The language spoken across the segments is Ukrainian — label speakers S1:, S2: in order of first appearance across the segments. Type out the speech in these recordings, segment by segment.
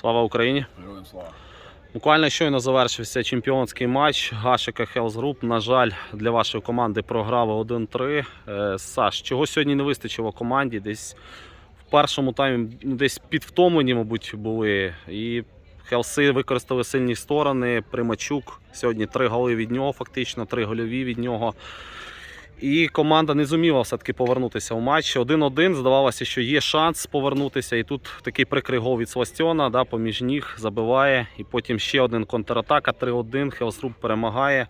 S1: Слава Україні!
S2: Героям слава.
S1: Буквально щойно завершився чемпіонський матч Гашика Health Group. На жаль, для вашої команди програли 1-3. Е, Саш, чого сьогодні не вистачило команді? Десь в першому таймі ну, десь підвтомлені, мабуть, були. І Хелси використали сильні сторони. Примачук сьогодні три голи від нього, фактично, три гольові від нього. І команда не зуміла все-таки повернутися в матч. 1-1. Здавалося, що є шанс повернутися. І тут такий прикрий гол від Свастьона, да, поміж ніг забиває. І потім ще один контратака. 3-1. Хелсруб перемагає.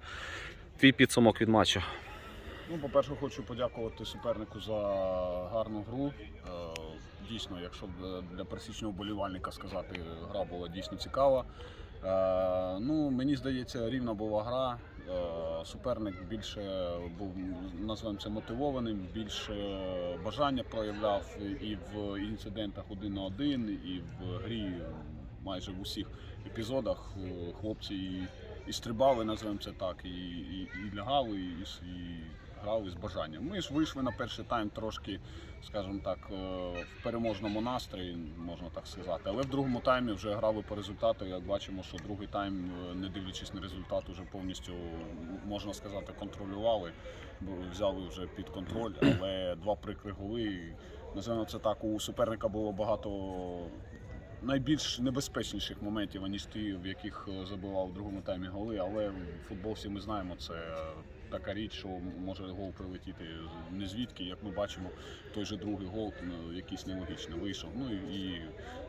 S1: Твій підсумок від матчу.
S2: Ну, по-перше, хочу подякувати супернику за гарну гру. Е, Дійсно, якщо для пересічного болівальника сказати, гра була дійсно цікава. Мені здається, рівна була гра. Е, Суперник більше був, називаємо це мотивованим, більше бажання проявляв і в інцидентах один на один, і в грі майже в усіх епізодах е, хлопці і, і стрибали, називаємо це так, і, і, і лягали, і, і грали з бажанням. Ми ж вийшли на перший тайм трошки, скажімо так, е, в переможному настрої, можна так сказати. Але в другому таймі вже грали по результату. Як бачимо, що другий тайм, е, не дивлячись на результат, вже повністю можна сказати, контролювали, взяли вже під контроль. Але два прикри голи. Називаємо це так, у суперника було багато найбільш небезпечніших моментів, аніж ті, в яких е, забивав у другому таймі голи. Але в футбол всі ми знаємо, це така річ, що може гол прилетіти не звідки. Як ми бачимо, той же другий гол якийсь нелогічно вийшов. Ну і,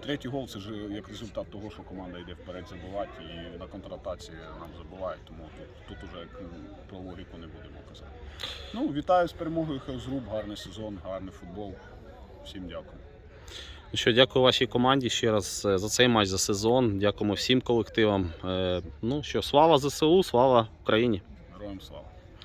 S2: третій гол це ж як результат того, що команда йде вперед забивати і на контратаці нам забувають. Тому тут, тут уже про логіку не будемо казати. Ну, вітаю з перемогою Хелзруб, гарний сезон, гарний футбол. Всім дякую.
S1: Ну Що, дякую вашій команді ще раз е, за цей матч, за сезон. Дякуємо всім колективам. Е, Ну що, слава ЗСУ, слава Україні!
S2: Героям слава.